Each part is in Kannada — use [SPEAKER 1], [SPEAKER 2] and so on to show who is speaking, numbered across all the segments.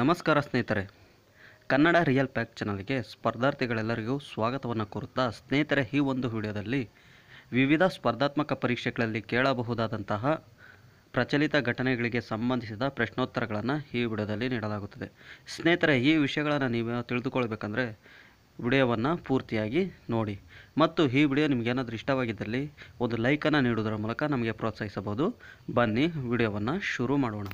[SPEAKER 1] ನಮಸ್ಕಾರ ಸ್ನೇಹಿತರೆ. ಕನ್ನಡ ರಿಯಲ್ ಪ್ಯಾಕ್ ಚಾನಲ್ಗೆ ಸ್ಪರ್ಧಾರ್ಥಿಗಳೆಲ್ಲರಿಗೂ ಸ್ವಾಗತವನ್ನು ಕೋರುತ್ತಾ ಸ್ನೇಹಿತರೆ, ಈ ಒಂದು ವಿಡಿಯೋದಲ್ಲಿ ವಿವಿಧ ಸ್ಪರ್ಧಾತ್ಮಕ ಪರೀಕ್ಷೆಗಳಲ್ಲಿ ಕೇಳಬಹುದಾದಂತಹ ಪ್ರಚಲಿತ ಘಟನೆಗಳಿಗೆ ಸಂಬಂಧಿಸಿದ ಪ್ರಶ್ನೋತ್ತರಗಳನ್ನು ಈ ವಿಡಿಯೋದಲ್ಲಿ ನೀಡಲಾಗುತ್ತದೆ. ಸ್ನೇಹಿತರೆ, ಈ ವಿಷಯಗಳನ್ನು ನೀವು ತಿಳಿದುಕೊಳ್ಬೇಕಂದ್ರೆ ವಿಡಿಯೋವನ್ನು ಪೂರ್ತಿಯಾಗಿ ನೋಡಿ. ಮತ್ತು ಈ ವಿಡಿಯೋ ನಿಮಗೇನಾದರೂ ಇಷ್ಟವಾಗಿದ್ದಲ್ಲಿ ಒಂದು ಲೈಕನ್ನು ನೀಡುವುದರ ಮೂಲಕ ನಮಗೆ ಪ್ರೋತ್ಸಾಹಿಸಬಹುದು. ಬನ್ನಿ, ವಿಡಿಯೋವನ್ನು ಶುರು ಮಾಡೋಣ.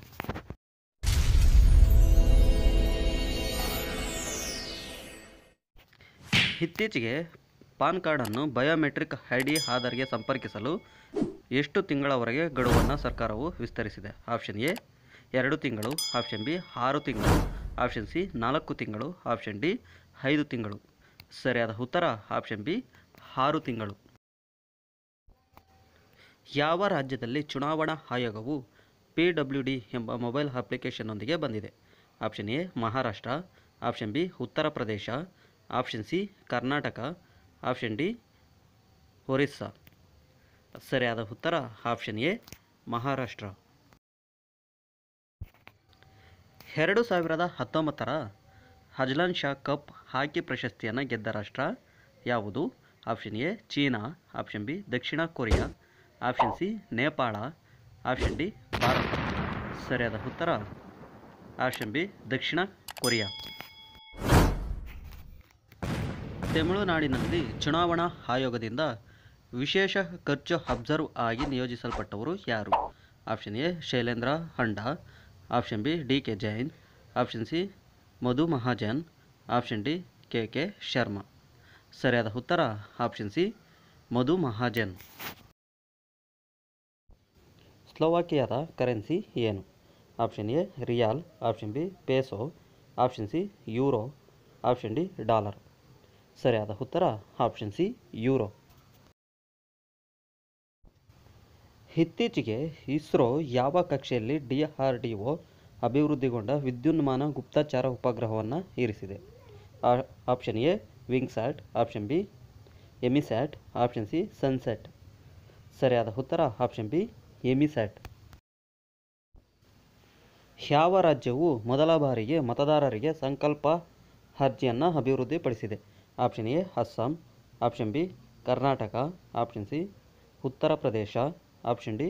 [SPEAKER 1] ಇತ್ತೀಚೆಗೆ ಪಾನ್ ಕಾರ್ಡನ್ನು ಬಯೋಮೆಟ್ರಿಕ್ ಐ ಡಿ ಆಧಾರ್ಗೆ ಸಂಪರ್ಕಿಸಲು ಎಷ್ಟು ತಿಂಗಳವರೆಗೆ ಗಡುವನ್ನು ಸರ್ಕಾರವು ವಿಸ್ತರಿಸಿದೆ? ಆಪ್ಷನ್ ಎ, ಎರಡು ತಿಂಗಳು. ಆಪ್ಷನ್ ಬಿ, ಆರು ತಿಂಗಳು. ಆಪ್ಷನ್ ಸಿ, ನಾಲ್ಕು ತಿಂಗಳು. ಆಪ್ಷನ್ ಡಿ, ಐದು ತಿಂಗಳು. ಸರಿಯಾದ ಉತ್ತರ? ಆಪ್ಷನ್ ಬಿ, ಆರು ತಿಂಗಳು. ಯಾವ ರಾಜ್ಯದಲ್ಲಿ ಚುನಾವಣಾ ಆಯೋಗವು ಪಿ ಡಬ್ಲ್ಯೂ ಡಿ ಎಂಬ ಮೊಬೈಲ್ ಅಪ್ಲಿಕೇಶನ್ನೊಂದಿಗೆ ಬಂದಿದೆ? Option A, Maharashtra. Option B, Uttar Pradesh. Option C, Karnataka. Option D, Orissa. ಸರಿಯಾದ ಉತ್ತರ, ಆಪ್ಷನ್ ಎ, ಮಹಾರಾಷ್ಟ್ರ. ಎರಡು ಸಾವಿರದ ಹತ್ತೊಂಬತ್ತರ ಹಜ್ಲಾನ್ ಶಾ ಕಪ್ ಹಾಕಿ ಪ್ರಶಸ್ತಿಯನ್ನು ಗೆದ್ದ ರಾಷ್ಟ್ರ ಯಾವುದು? Option A, China. Option B, Dakshina Korea. Option C, Nepal. Option D, Bharat. ಸರಿಯಾದ ಉತ್ತರ, ಆಪ್ಷನ್ ಬಿ, ದಕ್ಷಿಣ ಕೊರಿಯಾ. ತಮಿಳುನಾಡಿನಲ್ಲಿ ಚುನಾವಣಾ ಆಯೋಗದಿಂದ ವಿಶೇಷ ಖರ್ಚು ಅಬ್ಸರ್ವ್ ಆಗಿ ನಿಯೋಜಿಸಲ್ಪಟ್ಟವರು ಯಾರು? Option A, Shailendra Handa. Option B, D K Jain. Option C, Madhu Mahajan. Option D, K K Sharma. ಸರಿಯಾದ ಉತ್ತರ, ಆಪ್ಷನ್ ಸಿ, ಮಧು ಮಹಾಜನ್. ಸ್ಲೋವಾಕಿಯಾದ ಕರೆನ್ಸಿ ಏನು? Option A, riyal. Option B, peso. Option C, euro. Option D, dollar. ಸರಿಯಾದ ಉತ್ತರ ಆಪ್ಷನ್ ಸಿ ಯೂರೋ ಇತ್ತೀಚೆಗೆ ಇಸ್ರೋ ಯಾವ ಕಕ್ಷೆಯಲ್ಲಿ ಡಿ ಆರ್ ಡಿ ಒ ಅಭಿವೃದ್ಧಿಗೊಂಡ ವಿದ್ಯುನ್ಮಾನ ಗುಪ್ತಚಾರ ಉಪಗ್ರಹವನ್ನು ಇರಿಸಿದೆ? Option A Wingsat option B EMISAT option C sunset ಸರಿಯಾದ ಉತ್ತರ ಆಪ್ಷನ್ ಬಿ ಎಮಿಸ್ಯಾಟ್ ಯಾವ ರಾಜ್ಯವು ಮೊದಲ ಬಾರಿಗೆ ಮತದಾರರಿಗೆ ಸಂಕಲ್ಪ ಅರ್ಜಿಯನ್ನು ಅಭಿವೃದ್ಧಿಪಡಿಸಿದೆ? Option A Assam option B Karnataka option C Uttar Pradesh option D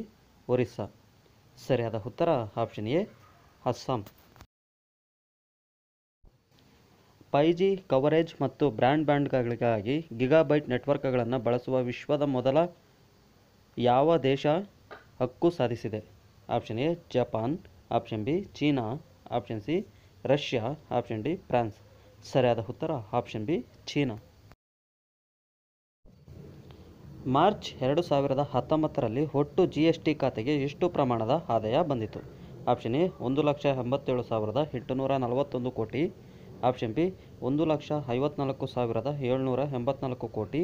[SPEAKER 1] Orissa ಸರಿಯಾದ ಉತ್ತರ option A Assam five G coverage ಮತ್ತು ಬ್ರ್ಯಾಂಡ್ ಬ್ಯಾಂಡ್ಗಳಿಗಾಗಿ ಗಿಗಾಬೈಟ್ ನೆಟ್ವರ್ಕ್ಗಳನ್ನು ಬಳಸುವ ವಿಶ್ವದ ಮೊದಲ ಯಾವ ದೇಶ ಹಕ್ಕು ಸಾಧಿಸಿದೆ? Option A Japan option B China option C Russia option D France ಸರಿಯಾದ ಉತ್ತರ ಆಪ್ಷನ್ ಬಿ ಚೀನಾ. ಮಾರ್ಚ್ ಎರಡು ಸಾವಿರದ ಹತ್ತೊಂಬತ್ತರಲ್ಲಿ ಒಟ್ಟು ಜಿ ಎಸ್ ಟಿ ಖಾತೆಗೆ ಎಷ್ಟು ಪ್ರಮಾಣದ ಆದಾಯ ಬಂದಿತು ಆಪ್ಷನ್ ಎ ಒಂದು ಲಕ್ಷ ಎಂಬತ್ತೇಳು ಸಾವಿರದ ಎಂಟುನೂರ ನಲವತ್ತೊಂದು ಕೋಟಿ. ಆಪ್ಷನ್ ಬಿ ಒಂದು ಲಕ್ಷ ಐವತ್ನಾಲ್ಕು ಸಾವಿರದ ಏಳ್ನೂರ ಎಂಬತ್ನಾಲ್ಕು ಕೋಟಿ.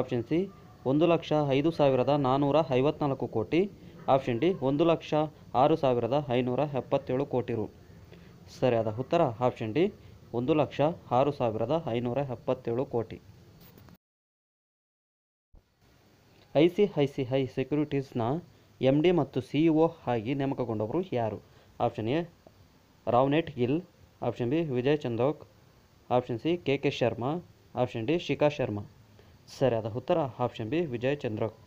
[SPEAKER 1] ಆಪ್ಷನ್ ಸಿ ಒಂದು ಲಕ್ಷ ಐದು ಸಾವಿರದ ನಾನ್ನೂರ ಐವತ್ನಾಲ್ಕು ಕೋಟಿ. ಆಪ್ಷನ್ ಡಿ ಒಂದು ಲಕ್ಷ ಆರು ಸಾವಿರದ ಐನೂರ ಎಪ್ಪತ್ತೇಳು ಕೋಟಿ ರು. ಸರಿಯಾದ ಉತ್ತರ ಆಪ್ಷನ್ ಡಿ ಒಂದು ಲಕ್ಷ ಆರು ಸಾವಿರದ ಐನೂರ ಎಪ್ಪತ್ತೇಳು ಕೋಟಿ. I C I C I ಸೆಕ್ಯೂರಿಟೀಸ್ನ M D ಮತ್ತು ಸಿಇಒ ಆಗಿ ನೇಮಕಗೊಂಡವರು ಯಾರು? Option A, Ravneet Gill. Option B, Vijay Chandok. Option C, K K Sharma. Option D, Shikha Sharma. ಸರಿಯಾದ ಉತ್ತರ option B, Vijay Chandrok.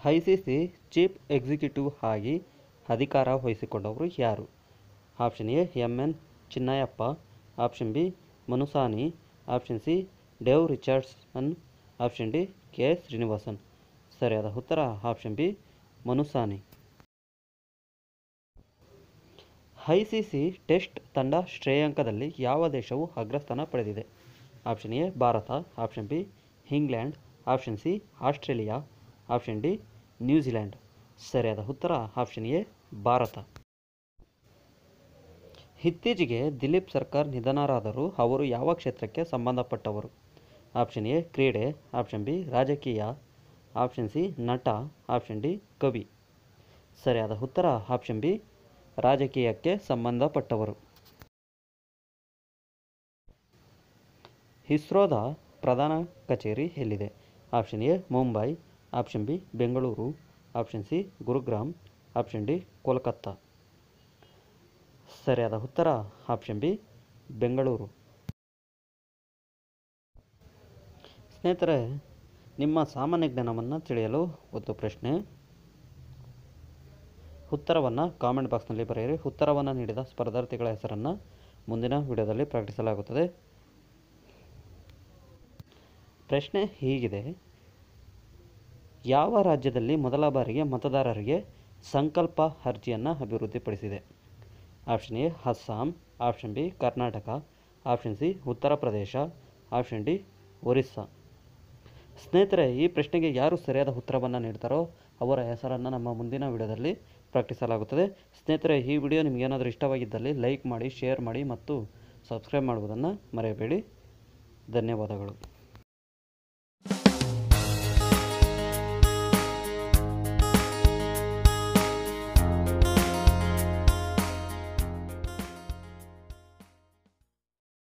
[SPEAKER 1] I C C chief executive ಆಗಿ ಅಧಿಕಾರ ವಹಿಸಿಕೊಂಡವರು ಯಾರು? Option A M N Chinnayyappa. Option B, Manusani. Option C, Dave Richardson. Option D, K Srinivasan. ಸರಿಯಾದ ಉತ್ತರ, option B, Manusani. I C C test ತಂಡ ಶ್ರೇಯಾಂಕದಲ್ಲಿ ಯಾವ ದೇಶವು ಅಗ್ರಸ್ಥಾನ ಪಡೆದಿದೆ? Option A, Bharat. Option B, England. Option C, Australia. Option D, New Zealand. ಸರಿಯಾದ ಉತ್ತರ ಆಪ್ಷನ್ ಎ, ಭಾರತ. ಇತ್ತೀಚೆಗೆ ದಿಲೀಪ್ ಸರ್ಕಾರ್ ನಿಧನರಾದರೂ ಅವರು ಯಾವ ಕ್ಷೇತ್ರಕ್ಕೆ ಸಂಬಂಧಪಟ್ಟವರು? ಆಪ್ಷನ್ ಎ, ಕ್ರೀಡೆ. ಆಪ್ಷನ್ ಬಿ, ರಾಜಕೀಯ. ಆಪ್ಷನ್ ಸಿ, ನಟ. ಆಪ್ಷನ್ ಡಿ, ಕವಿ. ಸರಿಯಾದ ಉತ್ತರ ಆಪ್ಷನ್ ಬಿ, ರಾಜಕೀಯಕ್ಕೆ ಸಂಬಂಧಪಟ್ಟವರು. ಇಸ್ರೋದ ಪ್ರಧಾನ ಕಚೇರಿ ಎಲ್ಲಿದೆ? Option A, Mumbai. Option B, Bengaluru. Option C Gurugram option D Kolkata ಸರಿಯಾದ ಉತ್ತರ ಆಪ್ಷನ್ ಬಿ ಬೆಂಗಳೂರು ಸ್ನೇಹಿತರೆ, ನಿಮ್ಮ ಸಾಮಾನ್ಯ ಜ್ಞಾನವನ್ನು ತಿಳಿಯಲು ಒಂದು ಪ್ರಶ್ನೆ. ಉತ್ತರವನ್ನು ಕಾಮೆಂಟ್ ಬಾಕ್ಸ್ನಲ್ಲಿ ಬರೆಯಿರಿ. ಉತ್ತರವನ್ನು ನೀಡಿದ ಸ್ಪರ್ಧಾರ್ಥಿಗಳ ಹೆಸರನ್ನು ಮುಂದಿನ ವಿಡಿಯೋದಲ್ಲಿ ಪ್ರಕಟಿಸಲಾಗುತ್ತದೆ. ಪ್ರಶ್ನೆ ಹೀಗಿದೆ. ಯಾವ ರಾಜ್ಯದಲ್ಲಿ ಮೊದಲ ಬಾರಿಗೆ ಮತದಾರರಿಗೆ ಸಂಕಲ್ಪ ಅರ್ಜಿಯನ್ನು ಅಭಿವೃದ್ಧಿಪಡಿಸಿದೆ? Option A, Assam. Option B, Karnataka. Option C, Uttar Pradesh. Option D, Orissa. ಸ್ನೇಹಿತರೆ, ಈ ಪ್ರಶ್ನೆಗೆ ಯಾರು ಸರಿಯಾದ ಉತ್ತರವನ್ನು ನೀಡ್ತಾರೋ ಅವರ ಹೆಸರನ್ನು ನಮ್ಮ ಮುಂದಿನ ವಿಡಿಯೋದಲ್ಲಿ ಪ್ರಕಟಿಸಲಾಗುತ್ತದೆ. ಸ್ನೇಹಿತರೆ, ಈ ವಿಡಿಯೋ ನಿಮಗೇನಾದರೂ ಇಷ್ಟವಾಗಿದ್ದಲ್ಲಿ ಲೈಕ್ ಮಾಡಿ, ಶೇರ್ ಮಾಡಿ ಮತ್ತು ಸಬ್ಸ್ಕ್ರೈಬ್ ಮಾಡುವುದನ್ನು ಮರೆಯಬೇಡಿ. ಧನ್ಯವಾದಗಳು.